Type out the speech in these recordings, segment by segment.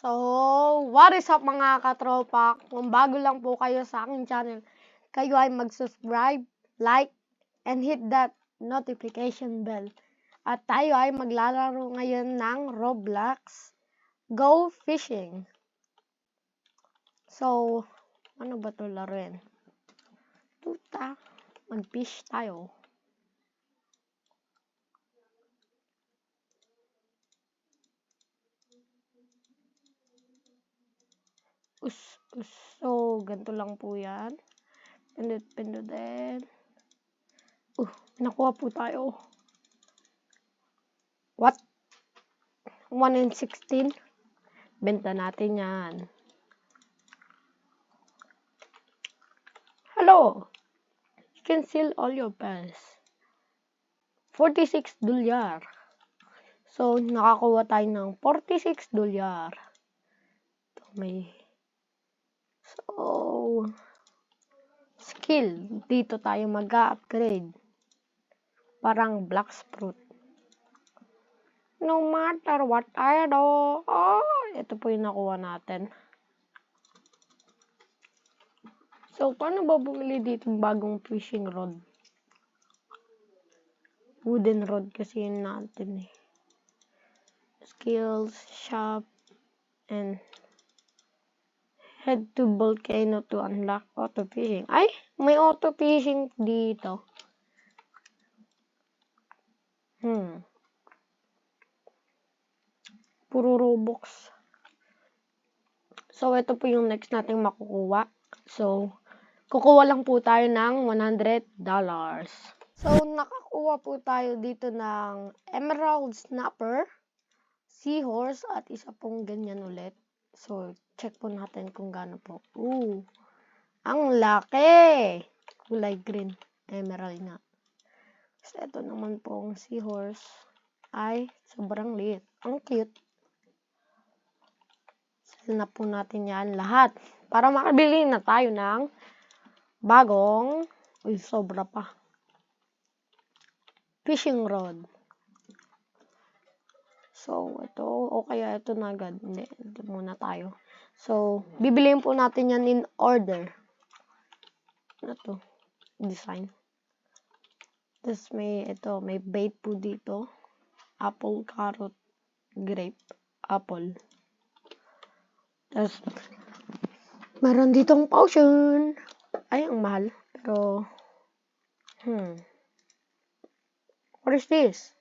So, what is up mga katropa? Kung bago lang po kayo sa aking channel, kayo ay mag-subscribe, like, and hit that notification bell. At tayo ay maglalaro ngayon ng Roblox Go Fishing. So, ano ba ito laruin? Tuta, mag-fish tayo. Us, us. So, ganito lang po yan. Pindot, pindot din. Uh, nakuha po tayo. What? 1 in 16? Benta natin yan. Hello! You can sell all your pets. 46 dolyar. So, nakakuha tayo ng 46 dolyar. Ito, may skill. Dito tayo mag-upgrade. Parang black fruit. No matter what I do. Oh, ito po yung nakuha natin. So, paano ba bumili dito bagong fishing rod? Wooden rod kasi yun natin eh. Skills, shop, and head to volcano to unlock auto fishing. Ay, may auto fishing dito. Hmm. Puro Robux. So, ito po yung next nating makukuha. So, kukuha lang po tayo ng $100. So, nakakuha po tayo dito ng Emerald Snapper, Seahorse, at isa pong ganyan ulit. So, check po natin kung gaano po. Ooh, ang laki! Kulay green. Emerald nga. So, ito naman pong seahorse ay sobrang liit. Ang cute. Sell na po natin yan lahat. Para makabili na tayo ng bagong, uy, sobra pa. Fishing rod. So, ito, o kaya ito na agad. Hindi, ito muna tayo. So, bibiliin po natin yan in order. Ano to? Design. Tapos may, ito, may bait po dito. Apple, carrot, grape, apple. Tapos, meron ditong potion. Ay, ang mahal. Pero, hmm. What is this?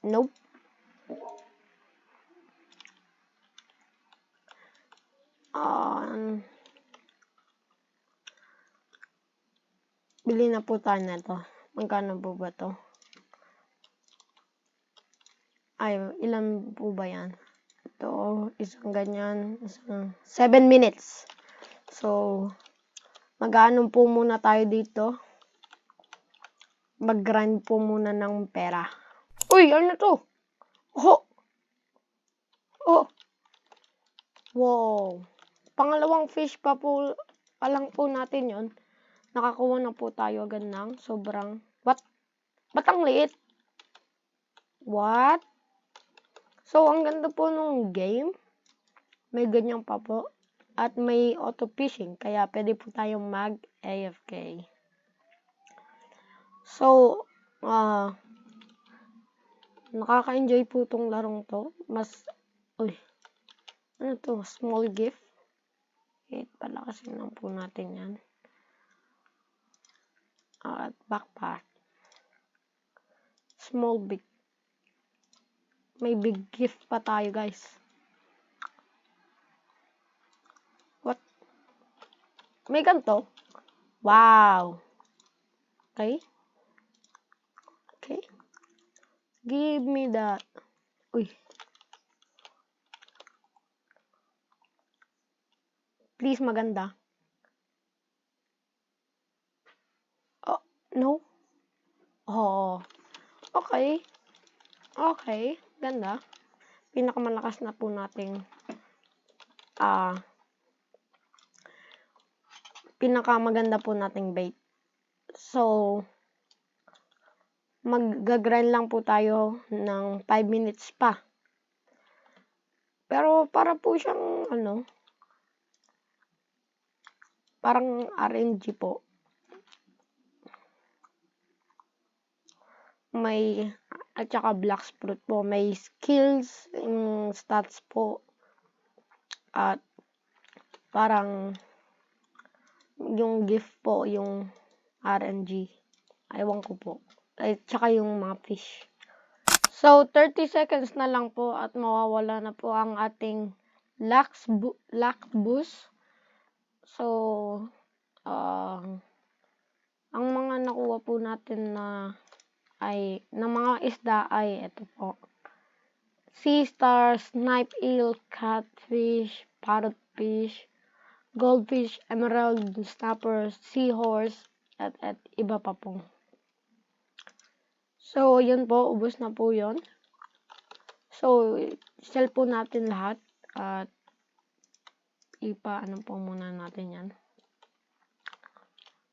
Nope. Um, bili na po tayo na to. Magkano po ba to? Ay, ilan po ba yan? Ito, isang ganyan. Isang 7 minutes. So, mag-ano po muna tayo dito. Mag-grind po muna ng pera. Uy, ano to? Oh! Oh! Wow! Pangalawang fish pa po, pa lang po natin yon Nakakuha na po tayo agad ng sobrang, what? Ba't ang liit? What? So, ang ganda po nung game. May ganyan pa po. At may auto fishing. Kaya pwede po tayong mag AFK. So, ah, uh, nakaka-enjoy po tong larong to. Mas, uy, ano to, small gift. Wait, palakasin lang po natin yan. At backpack. Small big. May big gift pa tayo, guys. What? May ganito? Wow. Okay. Okay. Give me that. Uy. Please, maganda. Oh, no? Oh. Okay. Okay. Ganda. Pinakamalakas na po nating ah uh, pinakamaganda po nating bait. So, mag-grind lang po tayo ng 5 minutes pa. Pero para po siyang ano, parang RNG po. May at saka black fruit po. May skills, yung stats po. At parang yung gift po, yung RNG. Ewan ko po. At saka yung mga fish. So, 30 seconds na lang po at mawawala na po ang ating lax, bu- lax boost. So, ah, ang mga nakuha po natin na ay ng mga isda ay ito po. Sea star, snipe eel, catfish, parrotfish, goldfish, emerald snapper, seahorse, at, at iba pa po. So, yun po, ubos na po yon. So, sell po natin lahat at ipa ano po muna natin yan.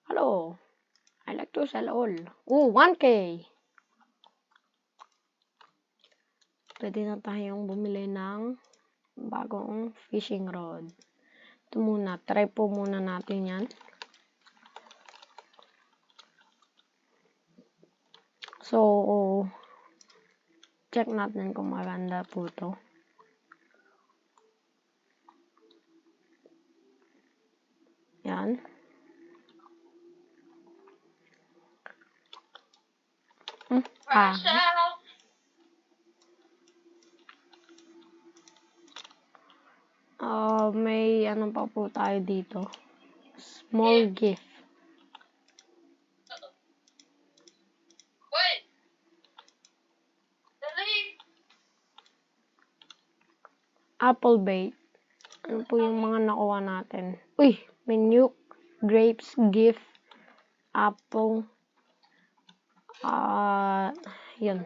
Hello. I like to sell all. Oh, 1K. Pwede na tayong bumili ng bagong fishing rod. Ito muna. Try po muna natin yan. So, check natin kung maganda po to. Yan. Hmm? Ah. Ah, may ano pa po tayo dito. Small gift. Wait. Dali. Apple bait. Ano po yung mga nakuha natin? Uy, nuke, grapes, gift, apple. Ah, yun.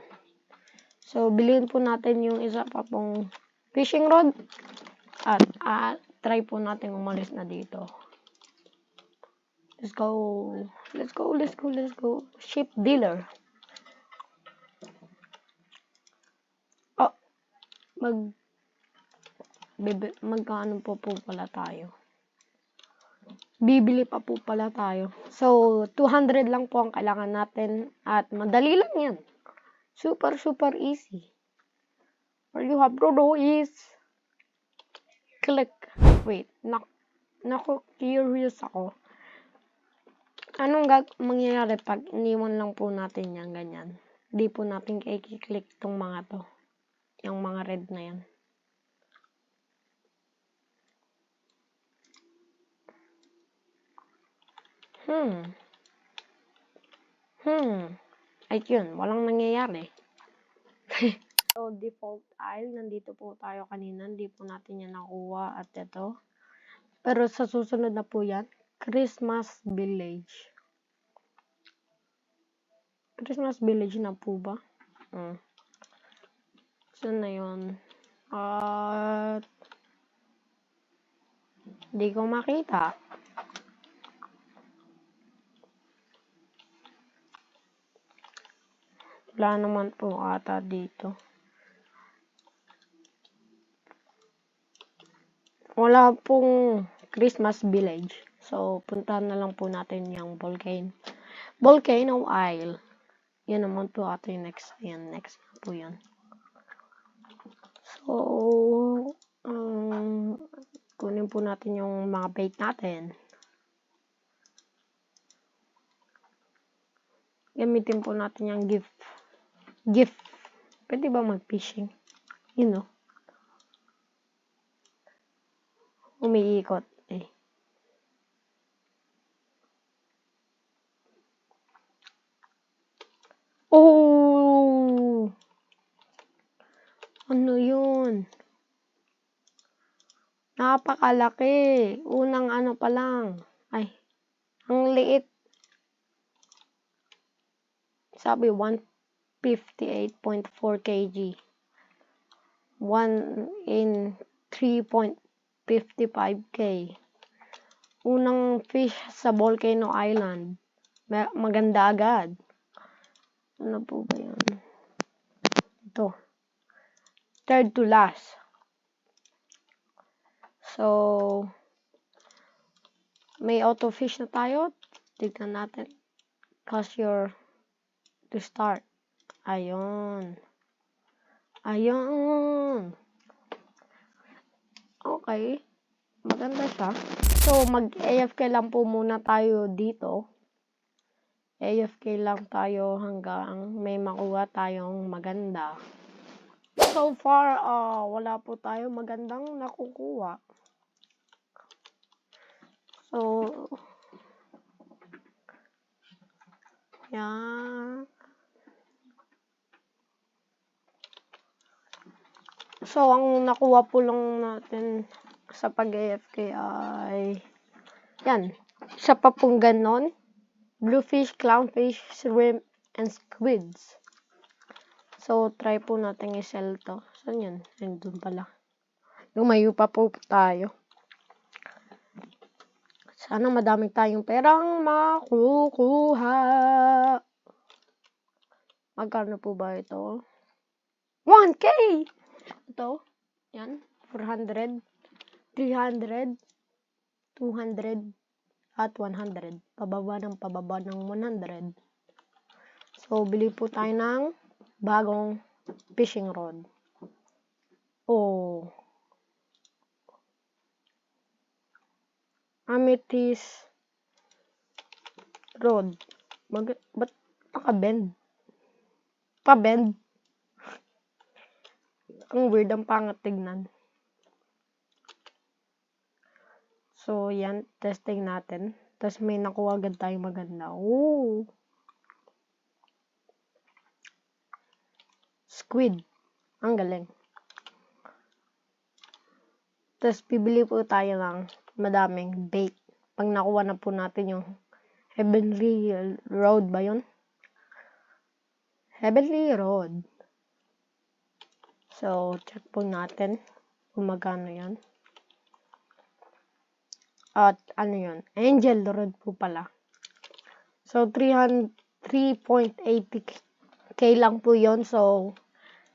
So, bilhin po natin yung isa pa pong fishing rod. At, ah, try po natin umalis na dito. Let's go. Let's go, let's go, let's go. Ship dealer. Oh, mag magkano po po pala tayo? Bibili pa po pala tayo. So, 200 lang po ang kailangan natin at madali lang yan. Super, super easy. All you have to do is click. Wait, nak naku, curious ako. Anong mangyayari pag iniwan lang po natin yan, ganyan? Di po natin i-click tong mga to. Yung mga red na yan. Hmm. Hmm. Ay, yun. Walang nangyayari. so, default aisle. Nandito po tayo kanina. Hindi po natin yan nakuha. At ito. Pero sa susunod na po yan. Christmas Village. Christmas Village na po ba? Hmm. Saan na yun? At... Hindi ko makita. Wala naman po ata dito. Wala pong Christmas Village. So, puntahan na lang po natin yung Volcano. Volcano Isle. Yan naman po ata yung next. Yan, next po yan. So, um, kunin po natin yung mga bait natin. Gamitin po natin yung gift. Gift. Pwede ba mag-fishing? You know. Umiikot eh. Oh! Ano yun? Napakalaki. Unang ano pa lang. Ay, ang liit. Sabi, 158.4 kg. 1 in 3.55k. Unang fish sa Volcano Island. Ma- Maganda agad. Ano po ba yun? Ito. Third to last. So, may auto fish na tayo. Tignan natin. Cause your to start. Ayun. Ayun. Okay. Maganda siya. So, mag-AFK lang po muna tayo dito. AFK lang tayo hanggang may makuha tayong maganda. So far, ah wala po tayo magandang nakukuha. So, yan. So, ang nakuha po lang natin sa pag-AFK ay yan. Isa pa pong ganon. Bluefish, clownfish, shrimp, and squids. So, try po natin i-sell to. Saan yun? Nandun pala. Lumayo pa po tayo. Sana madami tayong perang makukuha. Magkano po ba ito? 1K! Ito. Yan. 400. 300. 200. At 100. Pababa ng pababa ng 100. So, bili po tayo ng bagong fishing rod. Oh. Amethyst rod. Mag ba't naka-bend? Pa-bend? Ang weird, ang pangat tignan. So, yan. Testing natin. Tapos may nakuha agad tayong maganda. Ooh. Squid. Ang galing. Tapos, bibili po tayo ng madaming bait. Pag nakuha na po natin yung Heavenly Road ba yun? Heavenly Road. So, check po natin kung magkano yan. At ano yun? Angel Road po pala. So, 300 3.80k lang po yon So,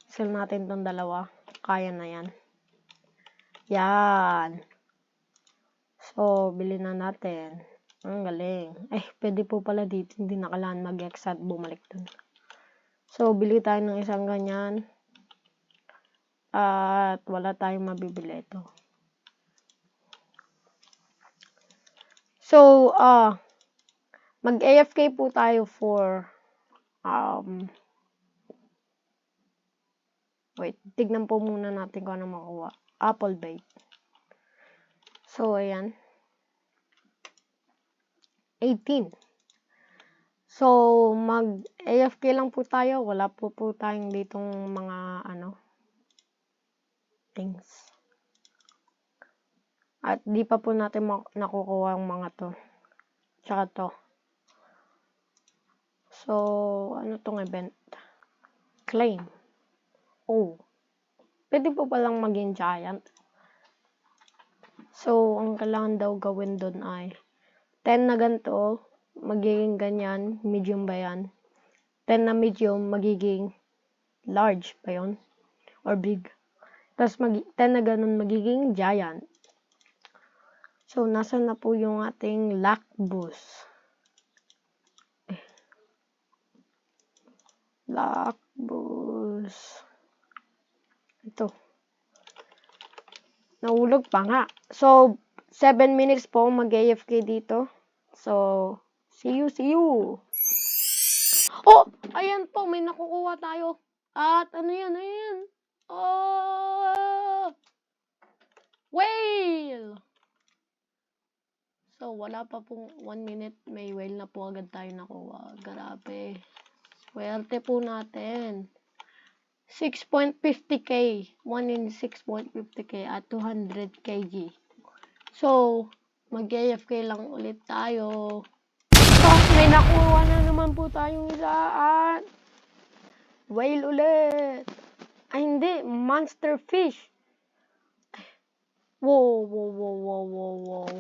sell natin tong dalawa. Kaya na yan. Yan. So, bili na natin. Ang galing. Eh, pwede po pala dito. Hindi nakalaan mag-X at bumalik dun. So, bili tayo ng isang ganyan. At wala tayong mabibili ito. So, ah, mag-AFK po tayo for, um, wait, tignan po muna natin kung ano makuha. Apple bait. So, ayan. 18. So, mag-AFK lang po tayo. Wala po po tayong ditong mga, ano, things. At di pa po natin nakukuha ang mga to. Tsaka to. So, ano tong event? Claim. Oh. Pwede po palang maging giant. So, ang kailangan daw gawin doon ay 10 na ganito, magiging ganyan, medium ba yan? 10 na medium, magiging large ba yun? Or big. Tapos, mag 10 na ganun, magiging giant. So, nasa na po yung ating luck boost? Luck boost. Ito. Nahulog pa nga. So, 7 minutes po mag-AFK dito. So, see you, see you. Oh! Ayan po, may nakukuha tayo. At ano yan, ano yan? Oh! Whale! So, wala pa pong 1 minute. May whale na po agad tayo nakuha. Grabe. Swerte po natin. 6.50k. 1 in 6.50k at 200 kg. So, mag-AFK lang ulit tayo. Tapos may nakuha na naman po tayong isa at whale ulit. Ay, hindi. Monster fish. Wow, wow, wow, wow, wow, wow.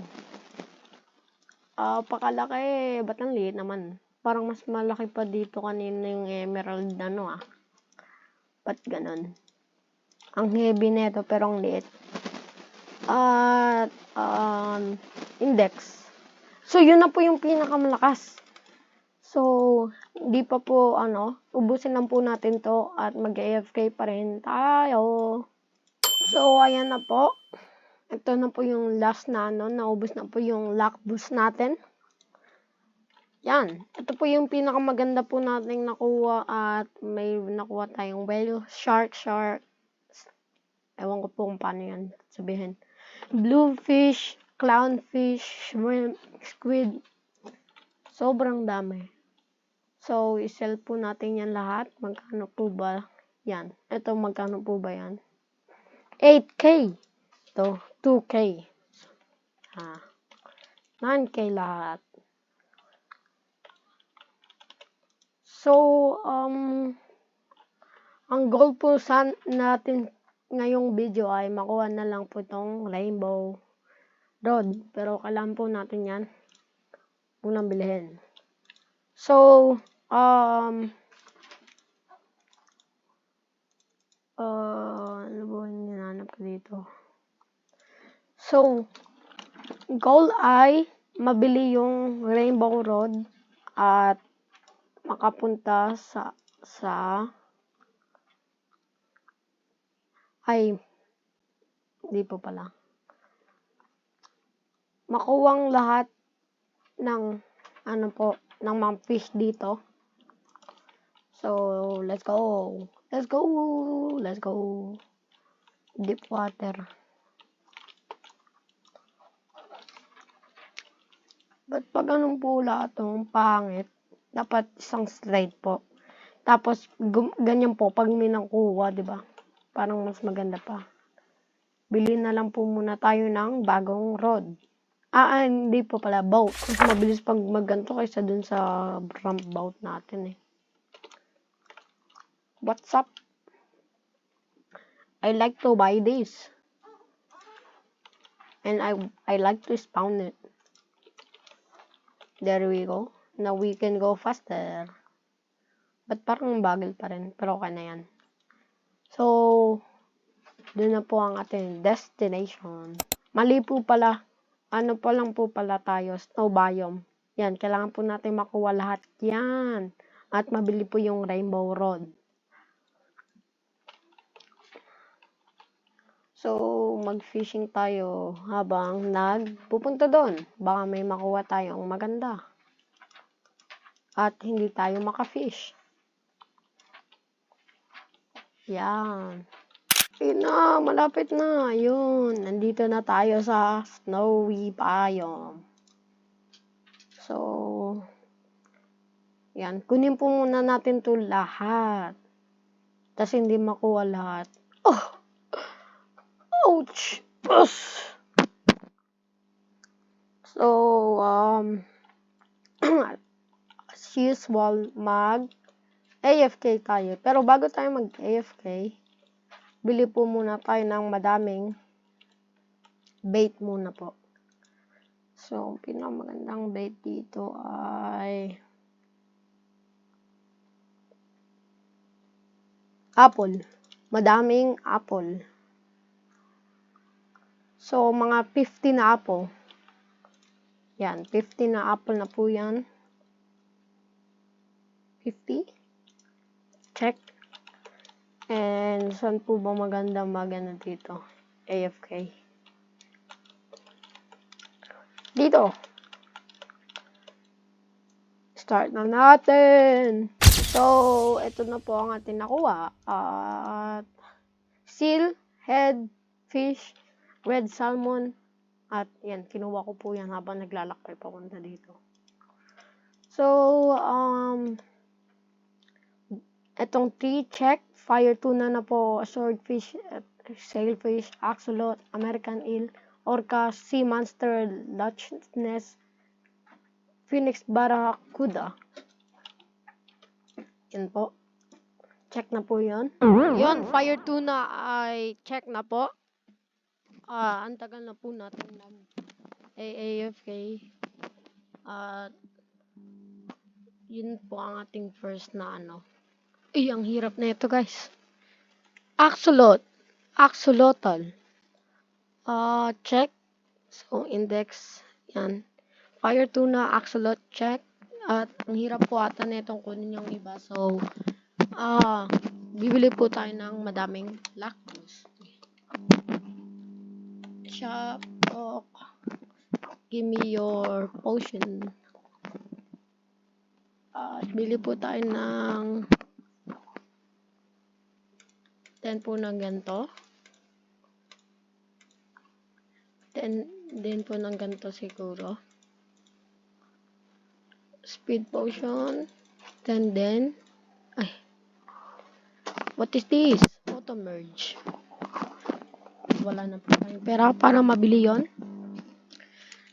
Ah, pakalaki. Ba't ang liit naman? Parang mas malaki pa dito kanina yung emerald na no ah. Ba't ganon? Ang heavy nito pero ang liit. at um, index. So, yun na po yung pinakamalakas. So, hindi pa po, ano, ubusin lang po natin to at mag-AFK pa rin tayo. So, ayan na po. Ito na po yung last na, ano, naubos na po yung lock boost natin. Yan. Ito po yung pinakamaganda po nating nakuha at may nakuha tayong whale, shark, shark. Ewan ko po kung paano yan sabihin. Bluefish, clownfish, shrimp, squid. Sobrang dami. So, isell po natin yan lahat. Magkano po ba yan? Ito, magkano po ba yan? 8K. Ito, 2K. Ha. 9K lahat. So, um, ang goal po san natin ngayong video ay makuha na lang po itong rainbow rod. Pero kailangan po natin yan unang bilhin. So, um, uh, ano ba yung dito? So, goal ay mabili yung rainbow rod at makapunta sa sa ay hindi po pala makuwang lahat ng ano po ng mga fish dito so let's go let's go let's go deep water Ba't pa ganun po lahat ng pangit? dapat isang straight po. Tapos, ganyan po, pag may nakuha, ba? Parang mas maganda pa. Bili na lang po muna tayo ng bagong rod. Ah, ah, hindi po pala, boat. Mas mabilis pag magganto kaysa dun sa ramp boat natin eh. What's up? I like to buy this. And I I like to spawn it. There we go. Now we can go faster. But parang bagal pa rin. Pero okay na yan. So, doon na po ang ating destination. Mali po pala. Ano pa lang po pala tayo? Snow biome. Yan, kailangan po natin makuha lahat yan. At mabili po yung rainbow rod. So, mag-fishing tayo habang nagpupunta doon. Baka may makuha tayong maganda. At hindi tayo maka-fish. Yan. Ayun malapit na. Yun, nandito na tayo sa snowy biome. So, yan. Kunin po muna natin to lahat. Tapos hindi makuha lahat. Oh! Ouch! So, um, as usual, mag AFK tayo. Pero bago tayo mag AFK, bili po muna tayo ng madaming bait muna po. So, ang pinakamagandang bait dito ay apple. Madaming apple. So, mga 50 na apple. Yan, 50 na apple na po yan. 50. Check. And, saan po ba maganda maganda dito? AFK. Dito. Start na natin. So, ito na po ang ating nakuha. At, seal, head, fish, red salmon, at yan, kinuha ko po yan habang naglalakbay papunta dito. So, um, etong three check, fire tuna na po, swordfish, at sailfish, axolot, American eel, orca, sea monster, Loch Ness, phoenix barracuda. Yan po. Check na po yun. Yun, fire tuna ay check na po. Ah, ang tagal na po natin nag AAFK. At yun po ang ating first na ano. Ay, ang hirap na ito guys. Axolot. Axolotl. Ah, check. So, index. Yan. Fire tuna, axolot, check. At ang hirap po ata na itong kunin yung iba. So, ah, bibili po tayo ng madaming lactose. Shop, talk. Give me your potion. At bili po tayo ng 10 po ng ganito. 10 din po ng ganito siguro. Speed potion. 10 din. Ay. What is this? Auto merge. Wala na po tayong pera para mabili yon.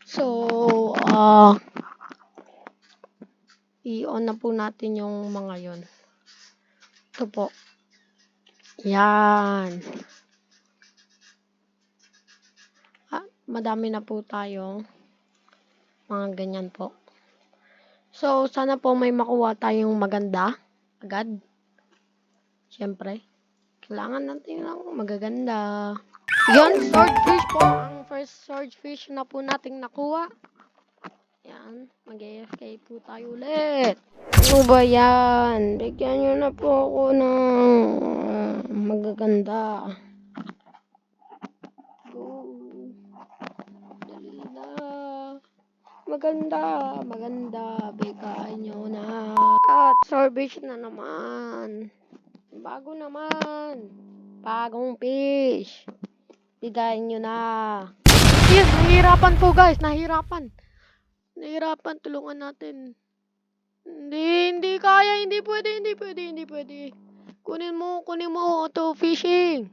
So, ah, i-on na po natin yung mga yon. Ito po. Yan. Ah, madami na po tayong mga ganyan po. So, sana po may makuha tayong maganda agad. Siyempre, kailangan natin lang magaganda. Yan, swordfish po. Ang first swordfish na po nating nakuha. Yan, mag-AFK po tayo ulit. Ano ba yan? Bigyan nyo na po ako ng magaganda. Na. Maganda, maganda. Bigyan nyo na. At swordfish na naman. Bago naman. Bagong fish. Bigayin nyo na. Yes, nahihirapan po guys. Nahihirapan. Nahihirapan. Tulungan natin. Hindi, hindi kaya. Hindi pwede, hindi pwede, hindi pwede. Kunin mo, kunin mo auto fishing.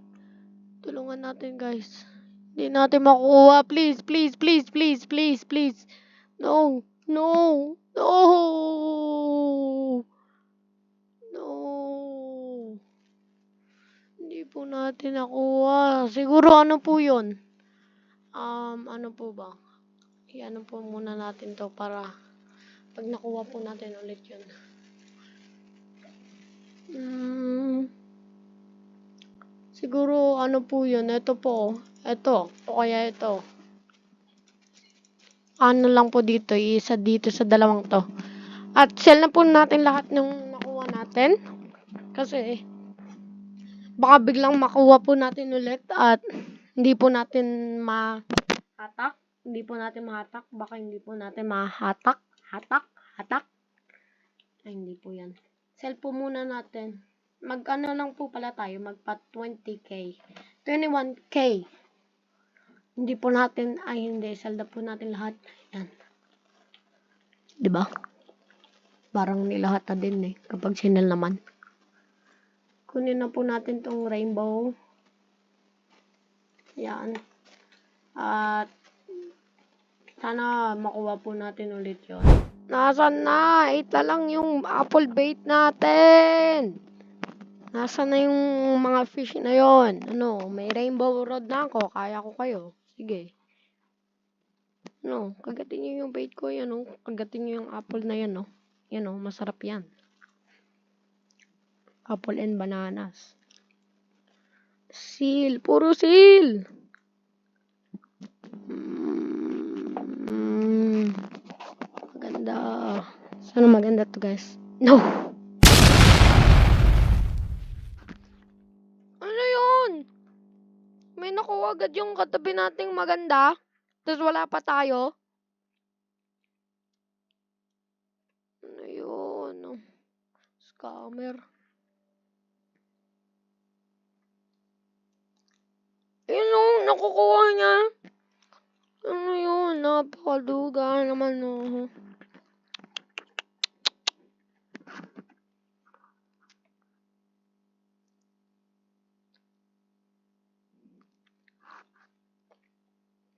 Tulungan natin guys. Hindi natin makuha. Please, please, please, please, please, please. No, no, no. No. Hindi po natin nakuha. Siguro ano po yun? Um, ano po ba? I-ano po muna natin to para pag nakuha po natin ulit yun. Hmm. Siguro ano po yun? Ito po. Ito. O kaya ito. Ano lang po dito. Isa dito sa dalawang to. At sell na po natin lahat ng nakuha natin. Kasi baka biglang makuha po natin ulit at hindi po natin mahatak. Hindi po natin mahatak. Baka hindi po natin mahatak. Hatak? Hatak? Ay, hindi po yan. Sell po muna natin. Mag ano lang po pala tayo. Magpa 20k. 21k. Hindi po natin, ay hindi, sell na po natin lahat. Yan. ba? Parang nilahat na din eh, kapag sinel naman. Kunin na po natin tong rainbow. Yan. At, sana makuha po natin ulit yon. Nasaan na? Ita lang yung apple bait natin. Nasaan na yung mga fish na yon? Ano, may rainbow rod na ako. Kaya ko kayo. Sige. Ano, kagatin nyo yung bait ko. Yan, oh. Kagatin nyo yung apple na yan, oh. Yan, oh. Masarap yan. Apple and bananas. Seal. Puro seal. Mm, maganda. Sana maganda to, guys. No! Ano yun? May nakuha agad yung katabi nating maganda. Tapos wala pa tayo. Ano yun? Scammer. Ayun o, nakukuha niya. Ano yun? Napakaduga naman o.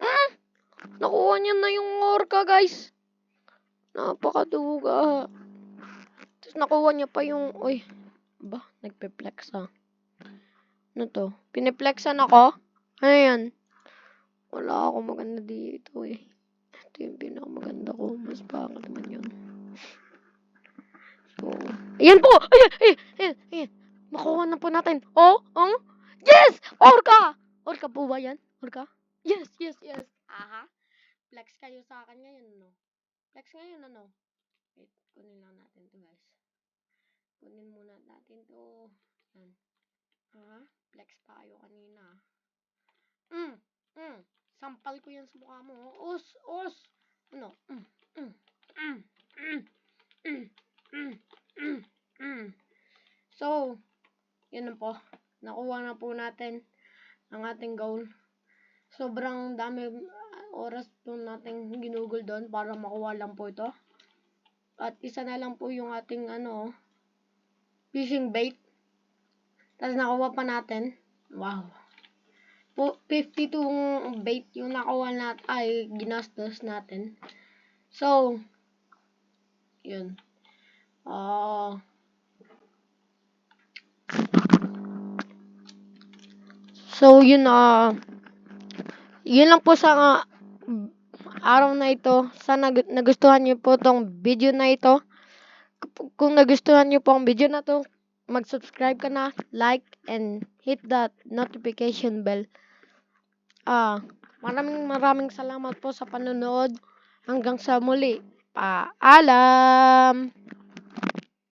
Hmm? Nakuha niya na yung orca, guys. Napakaduga. Tapos nakuha niya pa yung... Uy, ba? Nagpe-flex. Ano to? Pineflexan ako? Ano yan? Wala ako maganda dito eh. Ito yung pinakamaganda ko. Mas pangit naman yun. So, ayan po! Ayan! Ayan! Ayan! ayan. Makuha na po natin. Oh! Oh! Yes! Orca! Orca po ba yan? Orca? Yes! yes, yes. Aha. Flex kayo sa akin ngayon, no? Flex ngayon, ano? Wait, kunin lang natin to, guys. Kunin muna natin to. Yan. Aha. Flex pa kayo kanina. Mm, mm. Sampal ko yan sa mukha mo. Os, os. Ano? Mm, mm, mm, mm, mm, mm, mm, mm. So, yun na po. Nakuha na po natin ang ating goal. Sobrang dami uh, oras po natin ginugol doon para makuha lang po ito. At isa na lang po yung ating ano, fishing bait. Tapos nakuha pa natin. Wow. Po, 52 bait yung nakuha natin, ay ginastos natin. So, yun. Ah, So, yun na. yun lang po sa ah, araw na ito. Sana gu- nagustuhan niyo po tong video na ito. Kung- nagustuhan niyo po ang video na to, mag-subscribe ka na, like, and hit that notification bell. Ah, maraming maraming salamat po sa panonood. Hanggang sa muli. Paalam!